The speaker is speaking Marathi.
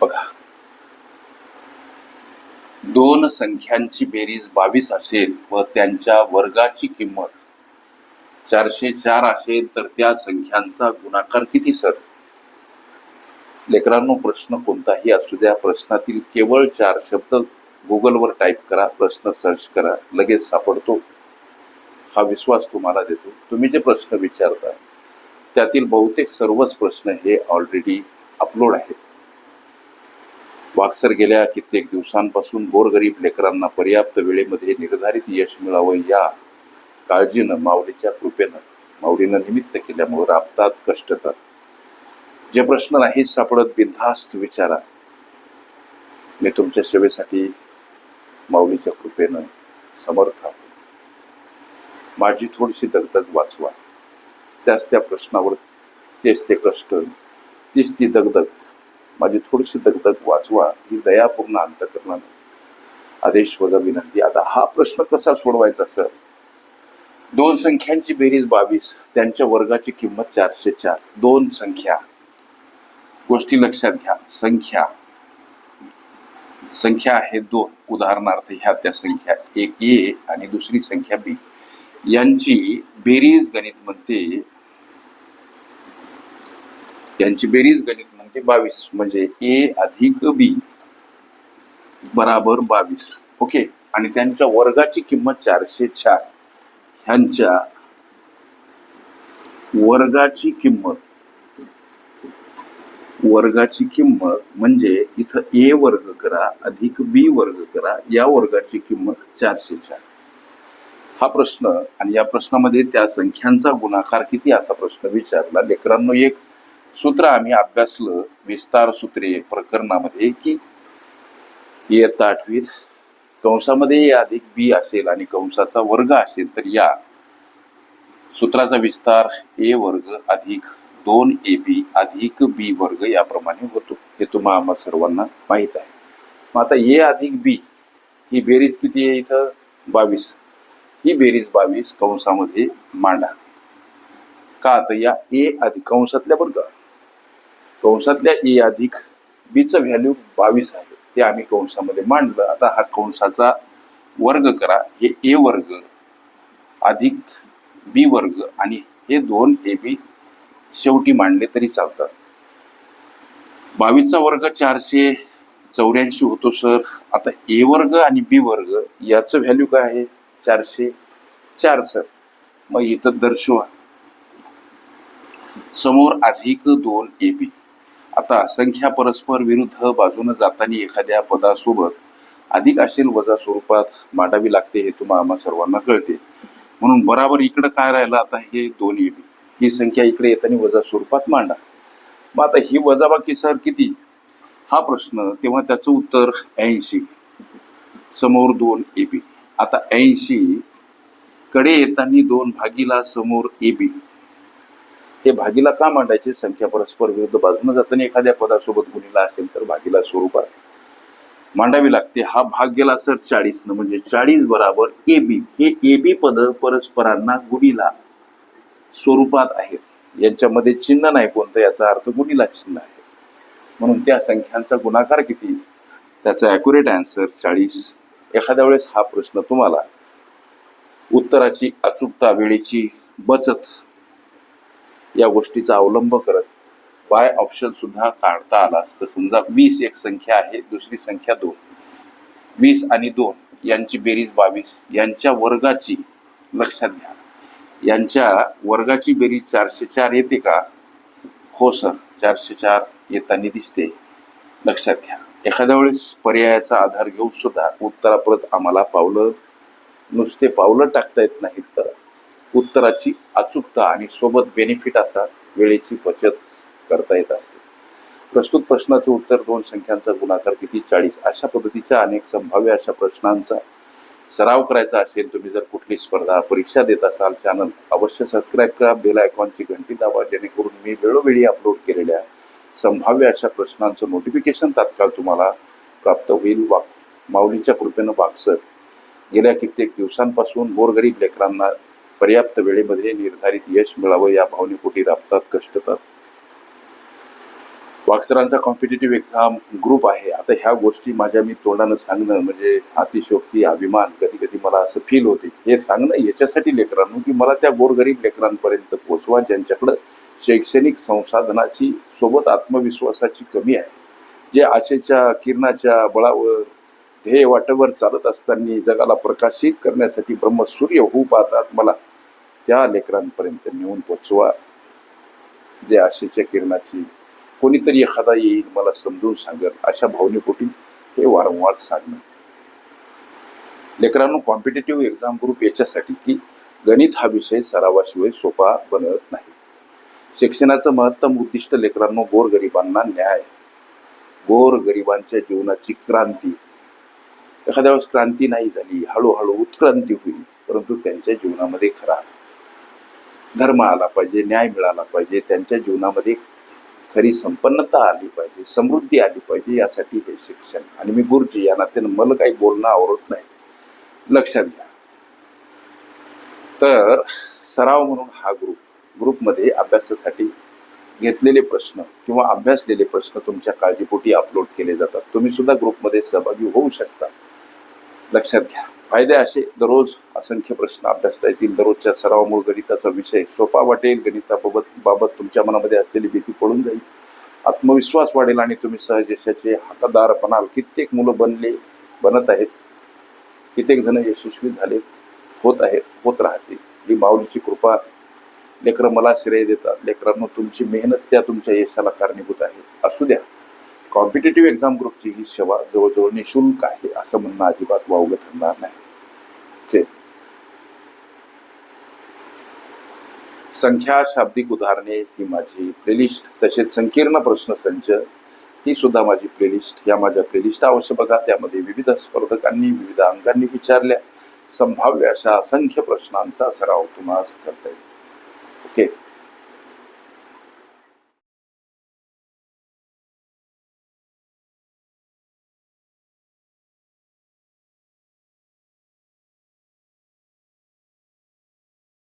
बघा. दोन संख्यांची बेरीज बावीस असेल व त्यांच्या वर्गाची किंमत चारशे चार असेल तर त्या संख्यांचा गुणाकार किती सर? लेकरांनो प्रश्न कोणताही असू द्या. प्रश्नातील केवळ चार शब्द गुगलवर टाईप करा प्रश्न सर्च करा लगेच सापडतो. हा विश्वास तुम्हाला देतो. तुम्ही जे प्रश्न विचारता त्यातील बहुतेक सर्वच प्रश्न हे ऑलरेडी अपलोड आहेत. वागसर गेल्या कित्येक दिवसांपासून गोरगरीब लेकरांना पर्याप्त वेळेमध्ये निर्धारित यश मिळावं या काळजीनं माऊलीच्या कृपेनं माऊलीनं निमित्त केल्यामुळे राबतात कष्टतात. जे प्रश्न नाही सापडत बिनधास्त विचारा. मी तुमच्या सेवेसाठी माऊलीच्या कृपेनं समर्थ आहे. माझी थोडीशी दगदग वाचवा. त्याच त्या प्रश्नावर तेच ते कष्ट तीच ती दगदग माझी थोडीशी दगदग वाचवा ही दयापूर्ण अंतकरणानं आदेश वजा विनंती. आता हा प्रश्न कसा सोडवायचा सर? दोन संख्यांची बेरीज बावीस त्यांच्या वर्गाची किंमत चारशे चार. दोन संख्या. गोष्टी लक्षात घ्या. संख्या. संख्या आहे दोन. उदाहरणार्थ ह्या त्या संख्या. एक ए आणि दुसरी संख्या बी. यांची बेरीज गणित म्हणते. यांची बेरीज गणित म्हणते बावीस म्हणजे ए अधिक बी बराबर बावीस. ओके? आणि त्यांच्या वर्गाची किंमत चारशे चार. ह्यांच्या वर्गाची किंमत वर्गाची किंमत म्हणजे इथं ए वर्ग करा अधिक बी वर्ग करा या वर्गाची किंमत चारशे चार. हा प्रश्न आणि या प्रश्नामध्ये त्या संख्यांचा गुणाकार किती असा प्रश्न विचारला. लेकरांनो एक सूत्र आम्ही अभ्यासलं विस्तार सूत्रे प्रकरणामध्ये की इयत्ता आठवीत कंसामध्ये अधिक बी असेल आणि कंसाचा वर्ग असेल तर या सूत्राचा विस्तार ए वर्ग अधिक दोन ए बी अधिक बी वर्ग याप्रमाणे होतो. हे तुम्हा आम्हा सर्वांना माहीत आहे. मग आता ए अधिक बी ही बेरीज किती आहे इथं? बावीस. ही बेरीज बावीस कंसामध्ये मांडा. का? तर या ए अधिक कंसातल्या बरं का कंसातल्या ए अधिक बीचं व्हॅल्यू बावीस आहे. ते आम्ही कंसामध्ये मांडलं. आता हा कंसाचा वर्ग करा. हे ए वर्ग अधिक बी वर्ग आणि हे दोन ए बी शेवटी मांडले तरी चालतात. बावीसचा वर्ग चारशे चौऱ्याऐंशी होतो सर. आता ए वर्ग आणि बी वर्ग याचं व्हॅल्यू काय आहे? चारशे चार सर. मग इथं दर्शवा. समोर अधिक दोन ए बी. आता संख्या परस्पर विरुद्ध बाजूने जाताना एखाद्या पदासोबत अधिक असेल वजा स्वरूपात मांडावी लागते हे तुम्हा आम्हा सर्वांना कळते. म्हणून बराबर इकडं काय राहिलं आता हे दोन ए बी. ही संख्या इकडे येताना वजा स्वरूपात मांडा. मग आता ही वजाबाकी सर किती? हा प्रश्न तेव्हा त्याचं उत्तर ऐंशी. समोर दोन ए बी. आता ऐंशी कडे येताना दोन भागीला समोर ए बी. हे भागीला का मांडायचे? संख्या परस्पर विरुद्ध बाजूने जाताना एखाद्या पदासोबत गुणीला असेल तर भागीला स्वरूपात मांडावी लागते. हा भाग गेला सर चाळीस न म्हणजे चाळीस बराबर ए बी. हे ए बी पद परस्परांना गुणीला स्वरूपात आहेत. यांच्यामध्ये चिन्ह नाही कोणतं. याचा अर्थ गुणीला चिन्ह आहे. म्हणून त्या संख्यांचा गुणाकार किती? त्याचा अॅक्युरेट आन्सर चाळीस. एखाद्या वेळेस हा प्रश्न तुम्हाला उत्तराची अचूकता वेळेची बचत या गोष्टीचा अवलंब करत बाय ऑप्शन सुद्धा काढता आला असतं. समजा वीस एक संख्या आहे दुसरी संख्या दोन. वीस आणि दोन यांची बेरीज बावीस. यांच्या वर्गाची लक्षात घ्या. यांच्या वर्गाची बेरीज चारशे चार येते का? हो सर चारशे चार येताना दिसते. लक्षात घ्या. एखाद्या वेळेस पर्यायाचा आधार घेऊन सुद्धा उत्तराप्रत आम्हाला पावलं नुसते पावलं टाकता येत नाहीत तर. उत्तराची अचूकता आणि सोबत बेनिफिट असा वेळेची बचत करता येत असते. प्रस्तुत प्रश्नाचे उत्तर दोन संख्यांचा गुणाकार किती? चाळीस. अशा पद्धतीच्या अनेक संभाव्य अशा प्रश्नांचा सराव करायचा असेल तुम्ही जर कुठली स्पर्धा परीक्षा देत असाल चॅनल अवश्य सबस्क्राईब करा. बेल आयकॉनची घंटी दाबा जेणेकरून मी वेळोवेळी अपलोड केलेल्या संभाव्य अशा प्रश्नांचं नोटिफिकेशन तात्काळ तुम्हाला प्राप्त होईल. वा माऊलीच्या कृपेनं वागसर गेल्या कित्येक दिवसांपासून गोरगरीब लेकरांना पर्याप्त वेळेमध्ये निर्धारित यश मिळावं या भावनेपोटी राबतात कष्टतात वाक्सरांचा कॉम्पिटेटिव्ह एक्झाम ग्रुप आहे. आता ह्या गोष्टी माझ्या मी तोंडानं सांगणं म्हणजे अतिशोक्ती अभिमान कधी कधी मला असं फील होते. हे सांगणं याच्यासाठी लेकरांनो की मला त्या गोरगरीब लेकरांपर्यंत पोचवा ज्यांच्याकडं शैक्षणिक संसाधनाची सोबत आत्मविश्वासाची कमी आहे. जे आशेच्या किरणाच्या बळावर ध्येय वाटेवर चालत असताना जगाला प्रकाशित करण्यासाठी ब्रह्मसूर्य होऊ पाहतात. मला त्या लेकरांपर्यंत नेऊन पोचवा. जे आशेच्या किरणाची कोणीतरी एखादा येईल मला समजून सांगेल. अशा भावनेपोटी हे वारंवार सांगणं. लेकरांनो कॉम्पिटेटिव्ह एक्झाम ग्रुप याच्यासाठी की गणित हा विषय सरावाशिवाय सोपा बनत नाही. शिक्षणाचं महत्तम उद्दिष्ट लेकरांनो गोरगरिबांना न्याय. गोरगरिबांच्या जीवनाची क्रांती. एखाद्या वेळेस क्रांती नाही झाली हळूहळू उत्क्रांती होईल परंतु त्यांच्या जीवनामध्ये खरा धर्म आला पाहिजे न्याय मिळाला पाहिजे त्यांच्या जीवनामध्ये खरी संपन्नता आली पाहिजे समृद्धी आली पाहिजे यासाठी हे शिक्षण. आणि मी गुरुजी या नात्यानं मला काही बोलणं आवडत नाही. लक्षात घ्या. तर सराव म्हणून हा ग्रुप ग्रुपमध्ये अभ्यासासाठी घेतलेले प्रश्न किंवा अभ्यासलेले प्रश्न तुमच्या काळजीपोटी अपलोड केले जातात. तुम्ही सुद्धा ग्रुपमध्ये सहभागी होऊ शकता. लक्षात घ्या. फायदे असे? दररोज असंख्य प्रश्न अभ्यासता येतील. दररोजच्या सरावामुळे गणिताचा विषय सोपा वाटेल. गणिताबाबत बाबत तुमच्या मनामध्ये असलेली भीती पळून जाईल. आत्मविश्वास वाढेल आणि तुम्ही सहज यशाचे हकदार बनाल कित्येक मुलं बनले बनत आहेत. कित्येक जण यशस्वी झाले होत आहेत होत राहतील. ही माऊलीची कृपा लेकरं मला श्रेय देतात. लेकरांनो तुमची मेहनत त्या तुमच्या यशाला कारणीभूत आहे. असू द्या. कॉम्पिटेटिव्ह एक्झाम ग्रुपची ही सेवा जवळजवळ निशुल्क आहे असं म्हणणं अजिबात वावगं ठरणार नाही. संख्या शाब्दिक उदाहरणे ही माझी प्लेलिस्ट तसेच संकीर्ण प्रश्नसंच ही सुद्धा माझी प्लेलिस्ट या माझ्या प्लेलिस्ट अवश्य बघा. त्यामध्ये विविध स्पर्धकांनी विविध अंकांनी विचारल्या संभाव्य अशा असंख्य प्रश्नांचा सराव तुम्हाला करता येईल. ओके